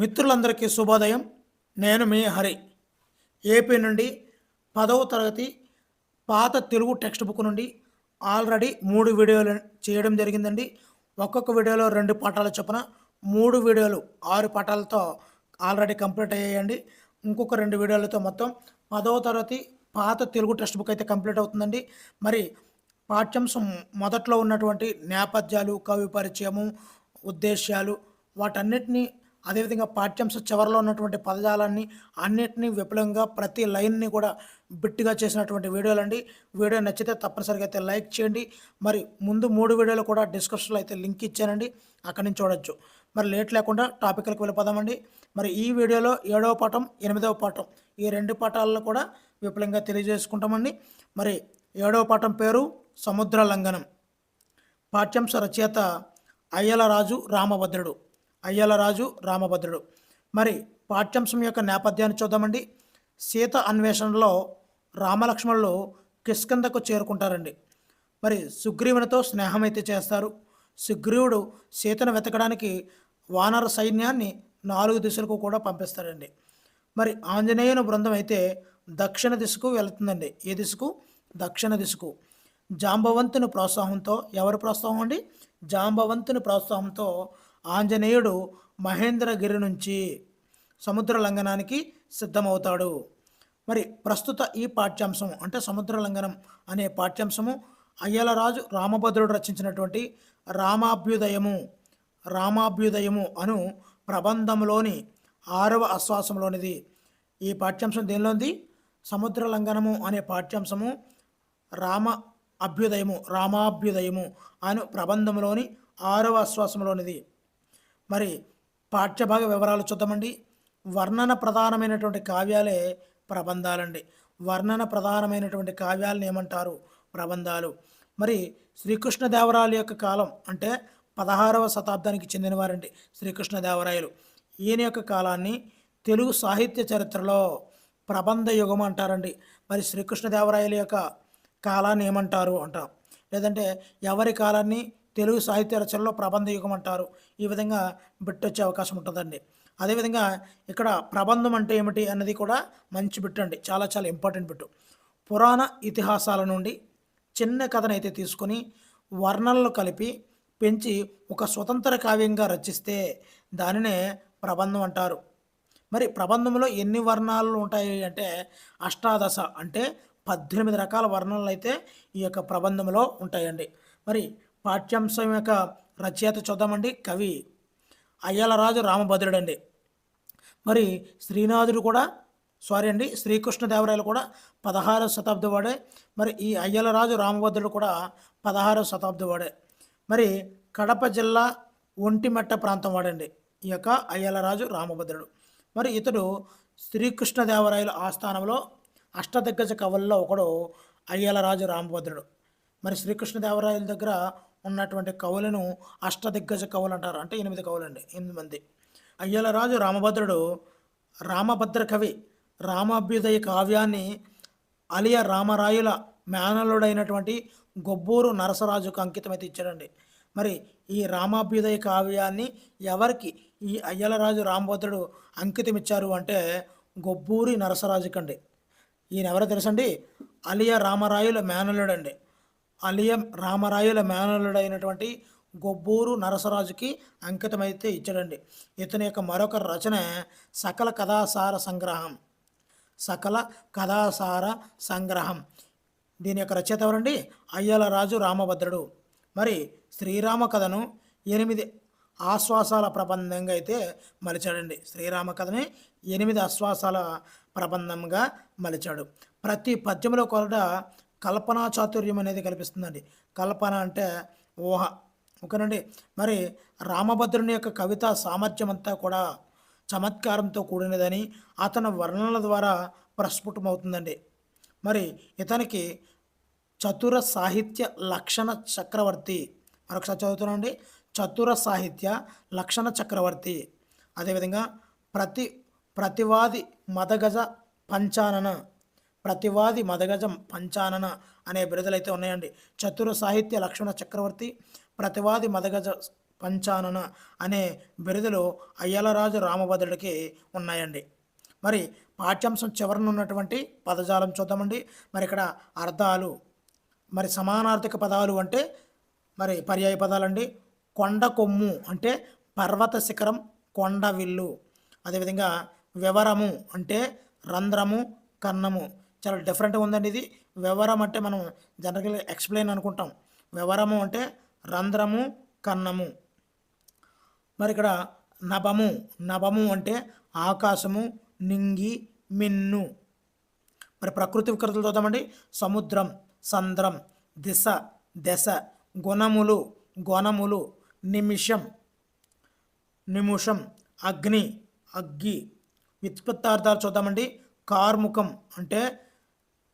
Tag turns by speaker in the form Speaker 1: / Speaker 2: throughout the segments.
Speaker 1: మిత్రులందరికీ శుభోదయం. నేను మీ హరి. ఏపీ నుండి పదవ తరగతి పాత తెలుగు టెక్స్ట్ బుక్ నుండి ఆల్రెడీ మూడు వీడియోలు చేయడం జరిగిందండి. ఒక్కొక్క వీడియోలో రెండు పాఠాలు చొప్పున మూడు వీడియోలు ఆరు పాఠాలతో ఆల్రెడీ కంప్లీట్ అయ్యాయండి. ఇంకొక రెండు వీడియోలతో మొత్తం పదవ తరగతి పాత తెలుగు టెక్స్ట్ బుక్ అయితే కంప్లీట్ అవుతుందండి. మరి పాఠ్యాంశం మొదట్లో ఉన్నటువంటి నేపథ్యాలు కవి పరిచయము ఉద్దేశ్యాలు వాటన్నిటినీ అదేవిధంగా పాఠ్యాంశ చివరిలో ఉన్నటువంటి పదజాలాన్ని అన్నిటినీ విపులంగా ప్రతి లైన్ని కూడా బిట్టుగా చేసినటువంటి వీడియోలు అండి. వీడియో నచ్చితే తప్పనిసరిగా అయితే లైక్ చేయండి. మరి ముందు మూడు వీడియోలు కూడా డిస్క్రిప్షన్లో అయితే లింక్ ఇచ్చానండి. అక్కడి నుంచి చూడొచ్చు. మరి లేట్ లేకుండా టాపిక్లకు వెళ్ళిపోదామండి. మరి ఈ వీడియోలో ఏడవ పాఠం ఎనిమిదవ పాఠం ఈ రెండు పాఠాలను కూడా విపులంగా తెలియజేసుకుంటామండి. మరి ఏడవ పాఠం పేరు సముద్ర లంఘనం. పాఠ్యాంశ రచయిత అయ్యలరాజు రామభద్రుడు. అయ్యలరాజు రామభద్రుడు. మరి పాఠ్యాంశం యొక్క నేపథ్యాన్ని చూద్దామండి. సీత అన్వేషణలో రామలక్ష్మణులు కిష్కిందకు చేరుకుంటారండి. మరి సుగ్రీవునితో స్నేహం అయితే చేస్తారు. సుగ్రీవుడు సీతను వెతకడానికి వానర సైన్యాన్ని నాలుగు దిశలకు కూడా పంపిస్తారండి మరి ఆంజనేయుని బృందం అయితే దక్షిణ దిశకు వెళుతుందండి. ఏ దిశకు? దక్షిణ దిశకు. జాంబవంతుని ప్రోత్సాహంతో ఎవరి ప్రోత్సాహం అండి? జాంబవంతుని ప్రోత్సాహంతో ఆంజనేయుడు మహేంద్రగిరి నుంచి సముద్ర లంఘనానికి సిద్ధమవుతాడు. మరి ప్రస్తుత ఈ పాఠ్యాంశం అంటే సముద్ర లంఘనం అనే పాఠ్యాంశము అయ్యలరాజు రామభద్రుడు రచించినటువంటి రామాభ్యుదయము రామాభ్యుదయము అను ప్రబంధంలోని ఆరవ ఆశ్వాసంలోనిది ఈ పాఠ్యాంశం దేనిలోంది? సముద్ర లంఘనము అనే పాఠ్యాంశము రామ అభ్యుదయము రామాభ్యుదయము అను ప్రబంధంలోని ఆరవ ఆశ్వాసంలోనిది మరి పాఠ్యభాగ వివరాలు చూద్దామండి. వర్ణన ప్రధానమైనటువంటి కావ్యాలే ప్రబంధాలండి. వర్ణన ప్రధానమైనటువంటి కావ్యాలను ఏమంటారు? ప్రబంధాలు. మరి శ్రీకృష్ణదేవరాయల యొక్క కాలం అంటే పదహారవ శతాబ్దానికి చెందినవారండి శ్రీకృష్ణదేవరాయలు. ఈయన యొక్క కాలాన్ని తెలుగు సాహిత్య చరిత్రలో ప్రబంధ యుగం అంటారండి. మరి శ్రీకృష్ణదేవరాయల యొక్క కాలాన్ని ఏమంటారు అంటాం. లేదంటే ఎవరి కాలాన్ని? తెలుగు సాహిత్య రచనలో ప్రబంధ యుగం అంటారు. ఈ విధంగా బిట్ వచ్చే అవకాశం ఉంటుందండి. అదేవిధంగా ఇక్కడ ప్రబంధం అంటే ఏమిటి అన్నది కూడా మంచి బిట్ అండి. చాలా చాలా ఇంపార్టెంట్ బిట్టు పురాణ ఇతిహాసాల నుండి చిన్న కథనైతే తీసుకొని వర్ణనలు కలిపి పెంచి ఒక స్వతంత్ర కావ్యంగా రచిస్తే దానినే ప్రబంధం అంటారు. మరి ప్రబంధంలో ఎన్ని వర్ణాలు ఉంటాయి అంటే అష్టాదశ అంటే పద్దెనిమిది రకాల వర్ణనలు అయితే ఈ యొక్క ప్రబంధంలో ఉంటాయండి. మరి పాఠ్యాంశం యొక్క రచయిత చూద్దామండి. కవి అయ్యాలరాజు రామభద్రుడు అండి మరి శ్రీనాథుడు కూడా సారీ అండి శ్రీకృష్ణదేవరాయలు కూడా పదహారవ శతాబ్ది వాడే. మరి ఈ అయ్యలరాజు రామభద్రుడు కూడా పదహారవ శతాబ్ది వాడే. మరి కడప జిల్లా ఒంటిమెట్ట ప్రాంతం వాడండి. ఈ యొక్క అయ్యలరాజు రామభద్రుడు. మరి ఇతడు శ్రీకృష్ణదేవరాయల ఆస్థానంలో అష్టదిగ్గజ కవుల్లో ఒకడు అయ్యలరాజు రామభద్రుడు. మరి శ్రీకృష్ణదేవరాయల దగ్గర ఉన్నటువంటి కవులను అష్టదిగ్గజ కవులు అంటారు. అంటే ఎనిమిది కవులండి ఎనిమిది మంది. అయ్యలరాజు రామభద్రుడు రామభద్ర కవి. రామాభ్యుదయ కావ్యాన్ని అలియ రామరాయుల మేనలుడైనటువంటి గొబ్బూరు నరసరాజుకు అంకితమైతే ఇచ్చాడండి. మరి ఈ రామాభ్యుదయ కావ్యాన్ని ఎవరికి ఈ అయ్యలరాజు రామభద్రుడు అంకితం ఇచ్చారు అంటే గొబ్బూరి నరసరాజుకండి. ఈయన ఎవరో తెలుసండి? అలియ రామరాయుల మేనలుడండి అలియ రామరాయుల మేనలుడైనటువంటి గొబ్బూరు నరసరాజుకి అంకితమైతే ఇచ్చాడండి. ఇతని యొక్క మరొక రచన సకల కథాసార సంగ్రహం. సకల కథాసార సంగ్రహం. దీని యొక్క రచయిత ఎవరండి? అయ్యలరాజు రామభద్రుడు. మరి శ్రీరామ కథను ఎనిమిది ఆశ్వాసాల ప్రబంధంగా అయితే మలిచాడండి. శ్రీరామ కథని ఎనిమిది ఆశ్వాసాల ప్రబంధంగా మలిచాడు. ప్రతి పద్యంలో కూడా కల్పనా చాతుర్యం అనేది కల్పిస్తుందండి. కల్పన అంటే ఊహ. ఓకేనండి? మరి రామభద్రుని యొక్క కవిత సామర్థ్యం అంతా కూడా చమత్కారంతో కూడినదని అతని వర్ణనల ద్వారా ప్రస్ఫుటమవుతుందండి. మరి ఇతనికి చతుర సాహిత్య లక్షణ చక్రవర్తి. మరొకసారి చదువుతున్నాండి చతుర సాహిత్య లక్షణ చక్రవర్తి. అదేవిధంగా ప్రతి ప్రతివాది మదగజ పంచానన. ప్రతివాది మదగజం పంచానన అనే బిరుదులైతే ఉన్నాయండి. చతుర సాహిత్య లక్ష్మణ చక్రవర్తి ప్రతివాది మదగజ పంచానన అనే బిరుదులు అయ్యలరాజు రామభద్రుడికి ఉన్నాయండి. మరి పాఠ్యాంశం చివరన ఉన్నటువంటి పదజాలం చూద్దామండి. మరి ఇక్కడ అర్థాలు మరి సమానార్థక పదాలు అంటే మరి పర్యాయ పదాలండి. కొండ కొమ్ము అంటే పర్వత శిఖరం కొండ విల్లు. అదేవిధంగా వివరము అంటే రంధ్రము కన్నము చాలా డిఫరెంట్గా ఉందండి ఇది. వివరం అంటే మనం జనరల్గా ఎక్స్ప్లెయిన్ అనుకుంటాం. వివరము అంటే రంధ్రము కన్నము. మరి ఇక్కడ నభము నభము అంటే ఆకాశము నింగి మిన్ను. మరి ప్రకృతి వికృతులు చూద్దామండి. సముద్రం సంద్రం దిశ దశ గుణములు గుణములు నిమిషం నిమిషం అగ్ని అగ్గి. వ్యుత్పత్తార్థాలు చూద్దామండి. కార్ముఖం అంటే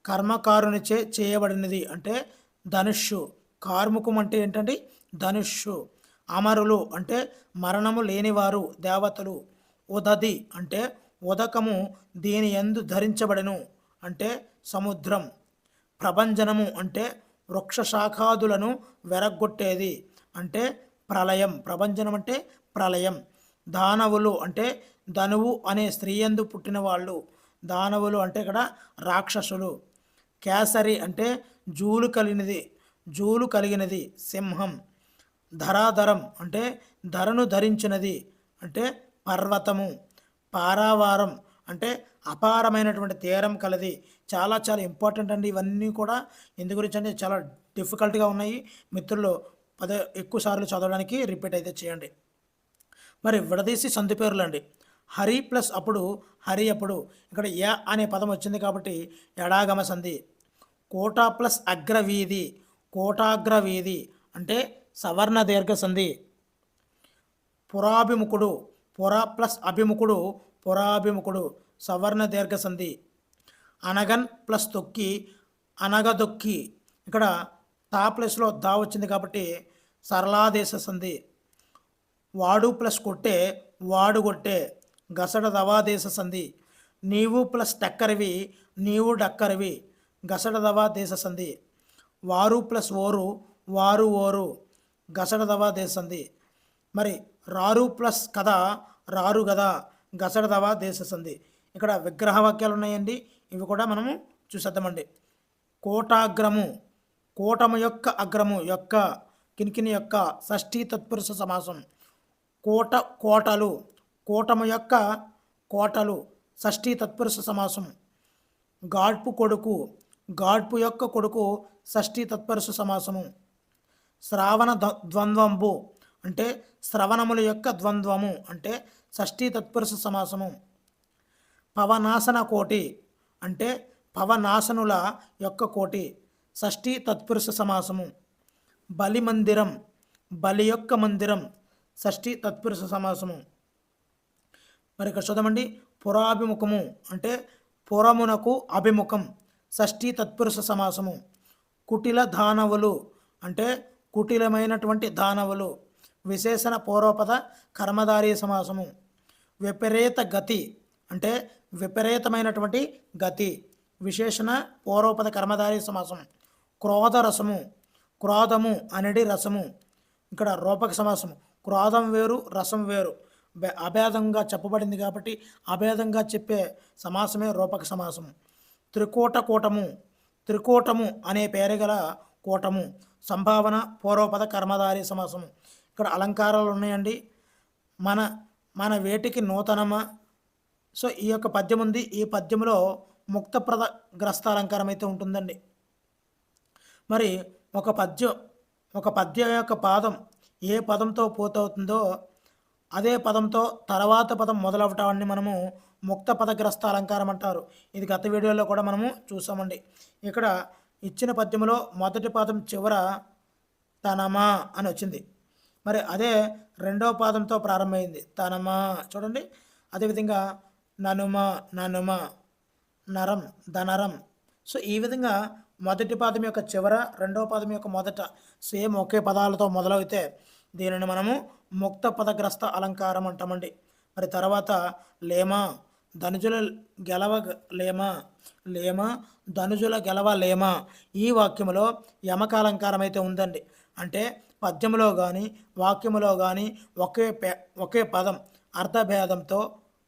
Speaker 1: కర్మకారునిచే చేయబడినది అంటే ధనుష్షు. కార్ముఖం అంటే ఏంటండి? ధనుష్షు. అమరులు అంటే మరణము లేనివారు దేవతలు. ఉదది అంటే ఉదకము దీని ఎందు ధరించబడెను అంటే సముద్రం. ప్రభంజనము అంటే వృక్షశాఖాదులను వెరగొట్టేది అంటే ప్రళయం. ప్రభంజనం అంటే ప్రళయం. దానవులు అంటే ధనువు అనే స్త్రీయందు పుట్టిన వాళ్ళు దానవులు అంటే ఇక్కడ రాక్షసులు. కేసరి అంటే జూలు కలిగినది జూలు కలిగినది సింహం. ధరాధరం అంటే ధరను ధరించినది అంటే పర్వతము. పారావారం అంటే అపారమైనటువంటి తీరం కలది. చాలా చాలా ఇంపార్టెంట్ అండి ఇవన్నీ కూడా. ఎందు గురించి అంటే చాలా డిఫికల్ట్గా ఉన్నాయి. మిత్రులు పదే ఎక్కువ సార్లు చదవడానికి రిపీట్ అయితే చేయండి. మరి విడదీసి సంధి పేర్లు అండి హరి ప్లస్ అప్పుడు హరి అప్పుడు. ఇక్కడ య అనే పదం వచ్చింది కాబట్టి ఎడాగమ సంధి. కోటా ప్లస్ అగ్రవీధి కోటాగ్రవీధి అంటే సవర్ణ దీర్ఘ సంధి పురాభిముఖుడు పురా ప్లస్ అభిముఖుడు పురాభిముఖుడు సవర్ణ దీర్ఘ సంధి అనగన్ ప్లస్ తొక్కి అనగదొక్కి. ఇక్కడ తా ప్లస్లో దా వచ్చింది కాబట్టి సరళాదేశ సంధి. వాడు ప్లస్ కొట్టే వాడు కొట్టే. గసడ దవాదేశ సంధి. నీవు ప్లస్ టక్కరివి నీవు డక్కరివి. గసడ దవా దేశ సంధి వారు ప్లస్ ఓరు వారు ఓరు. గసడదవ దవా సంధి మరి రారు ప్లస్ కథ రారు గద గసడదవ దేశ సంధి ఇక్కడ విగ్రహ వాక్యాలు ఉన్నాయండి ఇవి కూడా మనము చూసేద్దామండి. కోటాగ్రము. కోటము యొక్క అగ్రము యొక్క కినికిని యొక్క షష్ఠీ తత్పురుష సమాసం. కోట కోటలు. కోటము యొక్క కోటలు షష్ఠీ తత్పురుష సమాసం. గాడ్పు కొడుకు. గాడ్పు యొక్క కొడుకు షష్ఠీ తత్పరుషు సమాసము. శ్రావణ ద- ద్వంద్వంబు అంటే శ్రవణముల యొక్క ద్వంద్వము అంటే షష్ఠీ తత్పురుష సమాసము. పవనాసన కోటి అంటే పవనాసనుల యొక్క కోటి షష్ఠీ తత్పురుష సమాసము. బలి మందిరం బలి యొక్క మందిరం షష్ఠీ తత్పురుష సమాసము. మరి ఇక్కడ చూద్దామండి పురాభిముఖము అంటే పురమునకు అభిముఖం. షష్ఠీ తత్పురుష సమాసము. కుటిల దానవులు అంటే కుటిలమైనటువంటి దానవులు. విశేషణ పూర్వపద కర్మధారీ సమాసము. విపరీత గతి అంటే విపరీతమైనటువంటి గతి. విశేషణ పూర్వపద కర్మధారీ సమాసం క్రోధ రసము. క్రోధము అనేది రసము. ఇక్కడ రూపక సమాసము. క్రోధం వేరు రసం వేరు. అభేదంగా చెప్పబడింది కాబట్టి అభేదంగా చెప్పే సమాసమే రూపక సమాసము. త్రికూట కూటము త్రికూటము అనే పేరు గల కూటము సంభావన పూర్వపద కర్మధారి సమాసము. ఇక్కడ అలంకారాలు ఉన్నాయండి. మన మన వేటికి నూతనమా? సో ఈ యొక్క పద్యం ఉంది. ఈ పద్యంలో ముక్తప్రద గ్రస్త అలంకారం అయితే ఉంటుందండి. మరి ఒక పద్యం ఒక పద్యం యొక్క పాదం ఏ పదంతో పూర్తవుతుందో అదే పదంతో తర్వాత పదం మొదలవటాన్ని మనము ముక్త పదగ్రస్త అలంకారం అంటారు. ఇది గత వీడియోలో కూడా మనము చూసామండి. ఇక్కడ ఇచ్చిన పద్యంలో మొదటి పదం చివర తనమా అని వచ్చింది. మరి అదే రెండో పాదంతో ప్రారంభమైంది. తనమా చూడండి. అదేవిధంగా ననుమ ననుమ నరం ధనరం. సో ఈ విధంగా మొదటి పాదం యొక్క చివర రెండో పాదం యొక్క మొదట సేమ్ ఒకే పదాలతో మొదలైతే దీనిని మనము ముక్త పదగ్రస్త అలంకారం అంటామండి. మరి తర్వాత లేమ ధనుజుల గెలవ లేమా లేమ ధనుజుల గెలవ లేమ ఈ వాక్యములో యమకాలంకారం అయితే ఉందండి. అంటే పద్యములో కానీ వాక్యములో కానీ ఒకే పే ఒకే పదం అర్థభేదంతో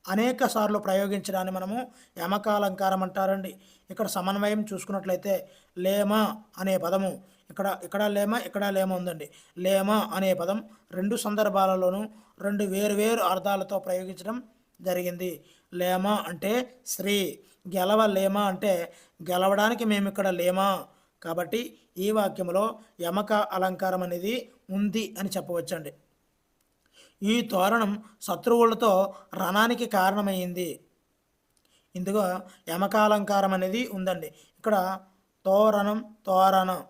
Speaker 1: అనేక సార్లు ప్రయోగించడాన్ని మనము యమకాలంకారం అంటారండి. ఇక్కడ సమన్వయం చూసుకున్నట్లయితే లేమ అనే పదము ఇక్కడ ఇక్కడ లేమ ఇక్కడ లేమ ఉందండి. లేమ అనే పదం రెండు సందర్భాలలోనూ రెండు వేరు వేరు అర్థాలతో ప్రయోగించడం జరిగింది. లేమ అంటే స్త్రీ గెలవ లేమ అంటే గెలవడానికి మేము ఇక్కడ లేమా? కాబట్టి ఈ వాక్యంలో యమక అలంకారం అనేది ఉంది అని చెప్పవచ్చండి. ఈ తోరణం శత్రువులతో రణానికి కారణమైంది. ఇందులో యమకాలంకారం అనేది ఉందండి. ఇక్కడ తోరణం తోరణం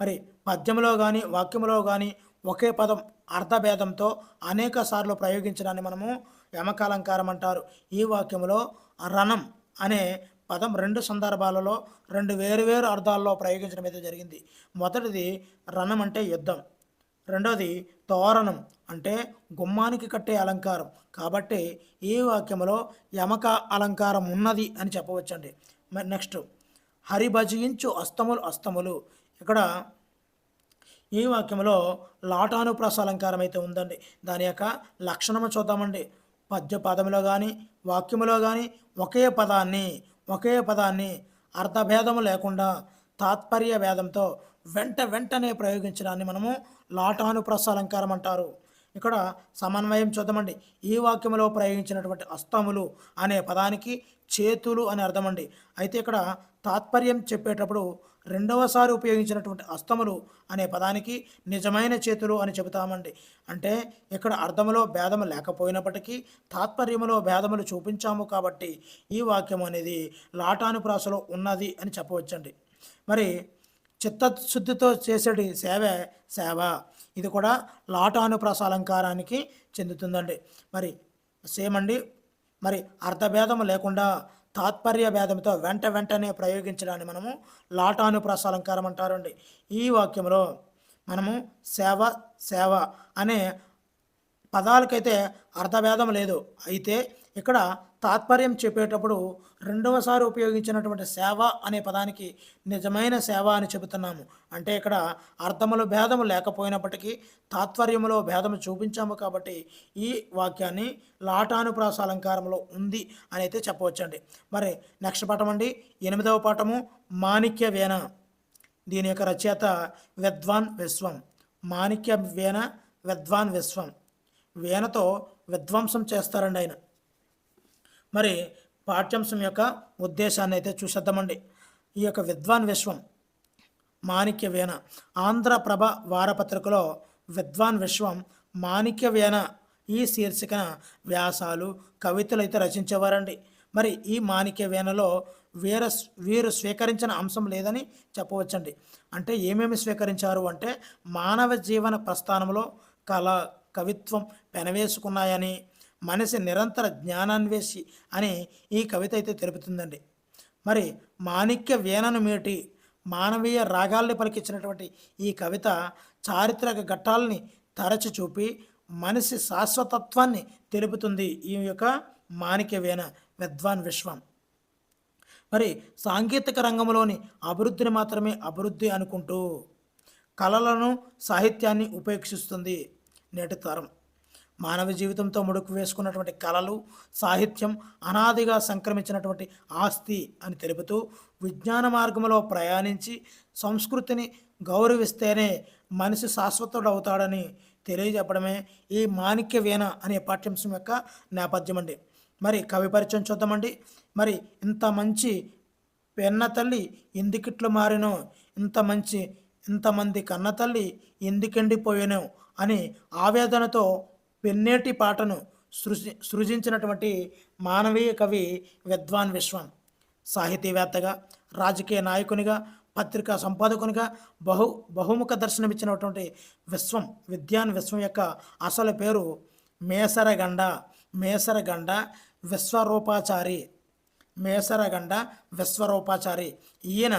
Speaker 1: మరి పద్యంలో కానీ వాక్యంలో కానీ ఒకే పదం అర్థభేదంతో అనేక సార్లు ప్రయోగించడాన్ని మనము యమకాలంకారం అంటారు. ఈ వాక్యంలో రణం అనే పదం రెండు సందర్భాలలో రెండు వేరువేరు అర్థాల్లో ప్రయోగించడం అయితే జరిగింది. మొదటిది రణం అంటే యుద్ధం. రెండవది తోరణం అంటే గుమ్మానికి కట్టే అలంకారం. కాబట్టి ఈ వాక్యంలో యమక అలంకారం ఉన్నది అని చెప్పవచ్చండి. మరి నెక్స్ట్ హరిభజించు అస్తములు అస్తములు. ఇక్కడ ఈ వాక్యంలో లాటానుప్రాస అలంకారం అయితే ఉందండి. దాని యొక్క లక్షణము చూద్దామండి. పద్య పదములో కానీ వాక్యములో కానీ ఒకే పదాన్ని ఒకే పదాన్ని అర్థభేదము లేకుండా తాత్పర్య భేదంతో వెంట వెంటనే ప్రయోగించడాన్ని మనము లాటానుప్రాస అలంకారం అంటారు. ఇక్కడ సమన్వయం చూద్దామండి. ఈ వాక్యంలో ప్రయోగించినటువంటి అస్తములు అనే పదానికి చేతులు అని అర్థమండి. అయితే ఇక్కడ తాత్పర్యం చెప్పేటప్పుడు రెండవసారి ఉపయోగించినటువంటి అస్తములు అనే పదానికి నిజమైన చేతులు అని చెబుతామండి. అంటే ఇక్కడ అర్థములో భేదము లేకపోయినప్పటికీ తాత్పర్యములో భేదములు చూపించాము కాబట్టి ఈ వాక్యం అనేది లాటానుప్రాసలో ఉన్నది అని చెప్పవచ్చండి. మరి చిత్తశుద్ధితో చేసేటి సేవే సేవ. ఇది కూడా లాటానుప్రాస అలంకారానికి చెందుతుందండి. మరి సేమ్ అండి మరి అర్థభేదం లేకుండా తాత్పర్య భేదంతో వెంట వెంటనే ప్రయోగించడాన్ని మనము లాటానుప్రాస అలంకారం అంటారండి. ఈ వాక్యంలో మనము సేవ సేవ అనే పదాలకైతే అర్థభేదం లేదు. అయితే ఇక్కడ తాత్పర్యం చెప్పేటప్పుడు రెండవసారి ఉపయోగించినటువంటి సేవ అనే పదానికి నిజమైన సేవ అని చెబుతున్నాము. అంటే ఇక్కడ అర్థములో భేదము లేకపోయినప్పటికీ తాత్పర్యములో భేదము చూపించాము కాబట్టి ఈ వాక్యాన్ని లాటానుప్రాస అలంకారంలో ఉంది అని అయితే చెప్పవచ్చండి. మరి నెక్స్ట్ పాఠం అండి. ఎనిమిదవ పాఠము మాణిక్య వేణ. దీని యొక్క రచయిత విద్వాన్ విశ్వం. మాణిక్య వేణ విద్వాన్ విశ్వం. వేణతో విధ్వంసం చేస్తారండి ఆయన. మరి పాఠ్యాంశం యొక్క ఉద్దేశాన్ని అయితే చూసేద్దామండి. ఈ యొక్క విద్వాన్ విశ్వం మాణిక్య వీణ ఆంధ్రప్రభ వారపత్రికలో విద్వాన్ విశ్వం మాణిక్య వీణ ఈ శీర్షికన వ్యాసాలు కవితలు అయితే రచించేవారండి. మరి ఈ మాణిక్య వీణలో వీర వీరు స్వీకరించిన అంశం లేదని చెప్పవచ్చండి. అంటే ఏమేమి స్వీకరించారు అంటే మానవ జీవన ప్రస్థానంలో కళ కవిత్వం పెనవేసుకున్నాయని మనసి నిరంతర జ్ఞానాన్వేషి అని ఈ కవిత అయితే తెలుపుతుందండి. మరి మాణిక్య వీణను మేటి మానవీయ రాగాల్ని పలికించినటువంటి ఈ కవిత చారిత్రక ఘట్టాలని తరచి చూపి మనిషి శాశ్వతత్వాన్ని తెలుపుతుంది ఈ యొక్క మాణిక్య వీణ విద్వాన్ విశ్వం. మరి సాంకేతిక రంగంలోని అభివృద్ధిని మాత్రమే అభివృద్ధి అనుకుంటూ కళలను సాహిత్యాన్ని ఉపేక్షిస్తుంది నేటి తరం. మానవ జీవితంతో ముడుకు వేసుకున్నటువంటి కళలు సాహిత్యం అనాదిగా సంక్రమించినటువంటి ఆస్తి అని తెలుపుతూ విజ్ఞాన మార్గంలో ప్రయాణించి సంస్కృతిని గౌరవిస్తేనే మనిషి శాశ్వతుడవుతాడని తెలియజెప్పడమే ఈ మాణిక్య వీణ అనే పాఠ్యాంశం యొక్క నేపథ్యం అండి. మరి కవి పరిచయం చూద్దామండి. మరి ఇంత మంచి పెన్న తల్లి ఎందుకిట్లు మారినో ఇంత మంచి ఇంతమంది కన్న తల్లి ఎందుకెండిపోయాను అని ఆవేదనతో పెన్నేటి పాటను సృజి సృజించినటువంటి మానవీయ కవి విద్వాన్ విశ్వం. సాహితీవేత్తగా రాజకీయ నాయకునిగా పత్రికా సంపాదకునిగా బహు బహుముఖ దర్శనమిచ్చినటువంటి విశ్వం విద్యాన్ విశ్వం యొక్క అసలు పేరు మేసరగండ మేసరగండ విశ్వరూపాచారి మేసరగండ విశ్వరూపాచారి. ఈయన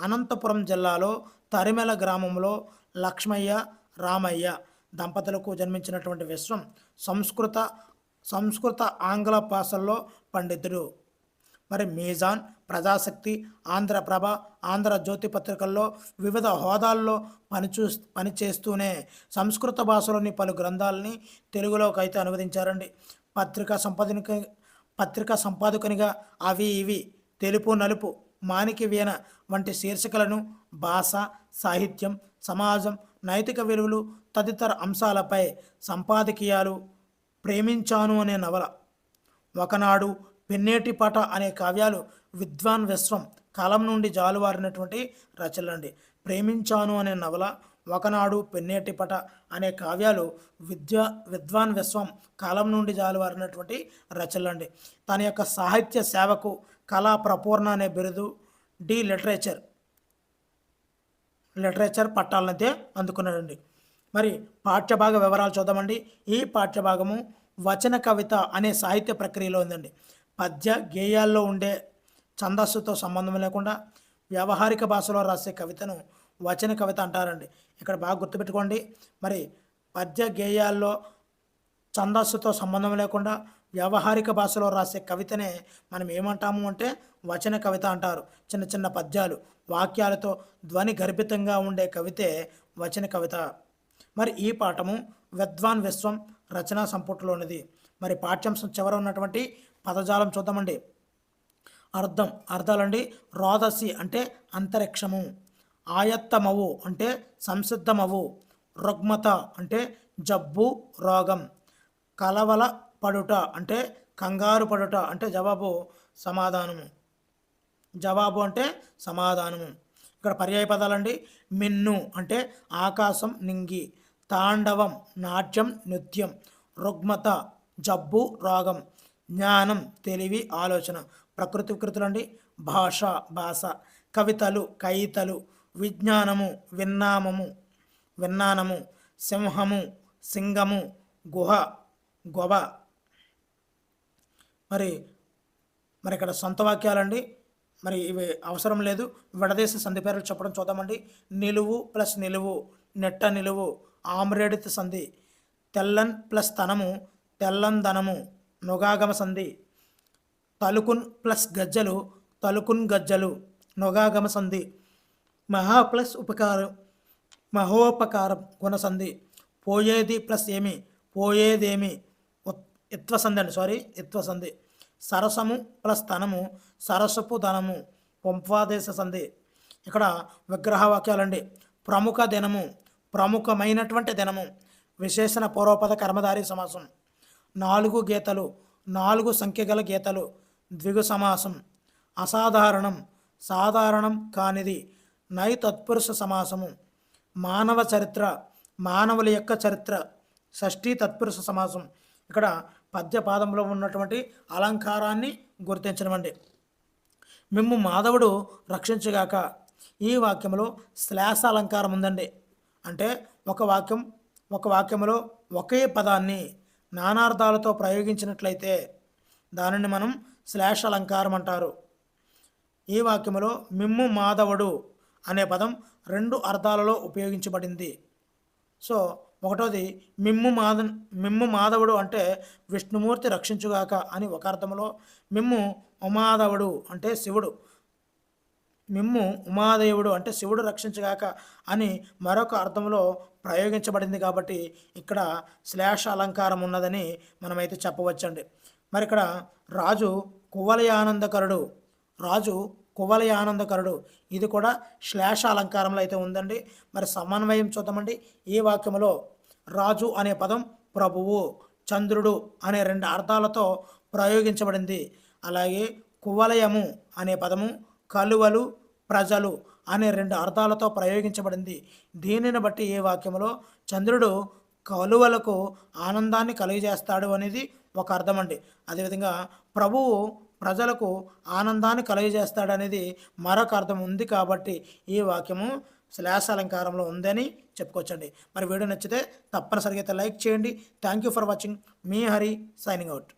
Speaker 1: అనంతపురం జిల్లాలో తరిమెల గ్రామంలో లక్ష్మయ్య రామయ్య దంపతులకు జన్మించినటువంటి విశ్వం సంస్కృత సంస్కృత ఆంగ్ల భాషల్లో పండితుడు. మరి మీజాన్ ప్రజాశక్తి ఆంధ్రప్రభ ఆంధ్రజ్యోతి పత్రికల్లో వివిధ హోదాల్లో పనిచూ పనిచేస్తూనే సంస్కృత భాషలోని పలు గ్రంథాలని తెలుగులోకి అయితే అనువదించారండి. పత్రికా సంపాదక పత్రికా సంపాదకునిగా అవి ఇవి తెలుపు నలుపు మానికి వీణ వంటి శీర్షికలను భాష సాహిత్యం సమాజం నైతిక విలువలు తదితర అంశాలపై సంపాదకీయాలు ప్రేమించాను అనే నవల. ఒకనాడు పెన్నేటి పట అనే కావ్యాలు విద్వాన్ విశ్వం కాలం నుండి జాలువారినటువంటి రచనలండి. ప్రేమించాను అనే నవల ఒకనాడు పెన్నేటి పట అనే కావ్యాలు విద్యా విద్వాన్ విశ్వం కాలం నుండి జాలువారినటువంటి రచనలండి. తన యొక్క సాహిత్య సేవకు కళా ప్రపూర్ణ అనే బిరుదు డి లిటరేచర్ లిటరేచర్ పట్టాలనైతే అందుకున్నాడండి. మరి పాఠ్యభాగ వివరాలు చూద్దామండి. ఈ పాఠ్యభాగము వచన కవిత అనే సాహిత్య ప్రక్రియలో ఉందండి. పద్య గేయాల్లో ఉండే ఛందస్సుతో సంబంధం లేకుండా వ్యవహారిక భాషలో రాసే కవితను వచన కవిత అంటారండి. ఇక్కడ బాగా గుర్తుపెట్టుకోండి. మరి పద్య గేయాల్లో ఛందస్సుతో సంబంధం లేకుండా వ్యవహారిక భాషలో రాసే కవితనే మనం ఏమంటాము అంటే వచన కవిత అంటారు. చిన్న చిన్న పద్యాలు వాక్యాలతో ధ్వని గర్భితంగా ఉండే కవితే వచన కవిత. మరి ఈ పాఠము విద్వాన్ విశ్వం రచనా సంపుటిలోనిది. మరి పాఠ్యాంశం చివర ఉన్నటువంటి పదజాలం చూద్దామండి. అర్థం అర్థాలండి. రోదసి అంటే అంతరిక్షము. ఆయత్తమవు అంటే సంసిద్ధమవు. రుగ్మత అంటే జబ్బు రోగం. కలవల పడుట అంటే కంగారు పడుట అంటే జవాబు సమాధానము. జవాబు అంటే సమాధానము. ఇక్కడ పర్యాయ పదాలండి. మిన్ను అంటే ఆకాశం నింగి. తాండవం నాట్యం నృత్యం రుగ్మత జబ్బు రోగం జ్ఞానం తెలివి ఆలోచన ప్రకృతి వికృతులండి. భాష భాష కవితలు కయితలు విజ్ఞానము విన్నామము విన్నానము సింహము సింగము గుహ గొవ మరి మరి ఇక్కడ సొంత వాక్యాలండి. మరి ఇవి అవసరం లేదు. విడదీసి సంధి పేర్లు చెప్పడం చూద్దామండి. నిలువు ప్లస్ నిలువు నెట్ట నిలువు ఆమ్రేడిత సంధి. తెల్లన్ ప్లస్ తనము తెల్లందనము నుగాగమ సంధి. తలుకున్ ప్లస్ గజ్జలు తలుకున్ గజ్జలు నొగాగమ సంధి. మహా ప్లస్ ఉపకారం మహోపకారం గుణసంధి పోయేది ప్లస్ ఏమి? పోయేదేమి? ఉత్- సంధి అండి సారీ ఇత్వసంధి సరసము ప్లస్ ధనము సరసపు ధనము పంపాదేశ సంధి. ఇక్కడ విగ్రహ వాక్యాలండి. ప్రముఖ దినము ప్రముఖమైనటువంటి దినము. విశేషణ పూర్వపద కర్మధారి సమాసం. నాలుగు గీతలు నాలుగు సంఖ్య గల గీతలు ద్విగు సమాసం. అసాధారణం సాధారణం కానిది నై తత్పురుష సమాసము. మానవ చరిత్ర మానవుల యొక్క చరిత్ర షష్ఠీ తత్పురుష సమాసం. ఇక్కడ పద్యపాదంలో ఉన్నటువంటి అలంకారాన్ని గుర్తించడమండి మిమ్ము మాధవుడు రక్షించగాక ఈ వాక్యంలో శ్లాస అలంకారం ఉందండి అంటే ఒక వాక్యం ఒక వాక్యంలో ఒకే పదాన్ని నానార్థాలతో ప్రయోగించినట్లయితే దానిని మనం శ్లాష అలంకారం అంటారు. ఈ వాక్యంలో మిమ్ము మాధవుడు అనే పదం రెండు అర్థాలలో ఉపయోగించబడింది. సో ఒకటోది మిమ్ము మాధ మిమ్ము మాధవుడు అంటే విష్ణుమూర్తి రక్షించుగాక అని ఒక అర్థంలో మిమ్ము ఉమాధవుడు అంటే శివుడు. మిమ్ము ఉమాదేవుడు అంటే శివుడు రక్షించగాక అని మరొక అర్థంలో ప్రయోగించబడింది కాబట్టి ఇక్కడ శ్లేష అలంకారం ఉన్నదని మనమైతే చెప్పవచ్చండి. మరి ఇక్కడ రాజు కువలయానందకరుడు రాజు కువలయానందకరుడు ఇది కూడా శ్లేష అలంకారంలో అయితే ఉందండి. మరి సమన్వయం చూద్దామండి. ఈ వాక్యములో రాజు అనే పదం ప్రభువు చంద్రుడు అనే రెండు అర్థాలతో ప్రయోగించబడింది. అలాగే కువలయము అనే పదము కలువలు ప్రజలు అనే రెండు అర్థాలతో ప్రయోగించబడింది. దీనిని బట్టి ఈ వాక్యంలో చంద్రుడు కలువలకు ఆనందాన్ని కలిగజేస్తాడు అనేది ఒక అర్థం అండి అదేవిధంగా ప్రభువు ప్రజలకు ఆనందాన్ని కలుగజేస్తాడు అనేది మరొక అర్థం ఉంది కాబట్టి ఈ వాక్యము శ్లాస అలంకారంలో ఉందని చెప్పుకోవచ్చండి. మరి వీడియో నచ్చితే తప్పనిసరిగా అయితే లైక్ చేయండి. Thank you for watching. Me Hari signing out.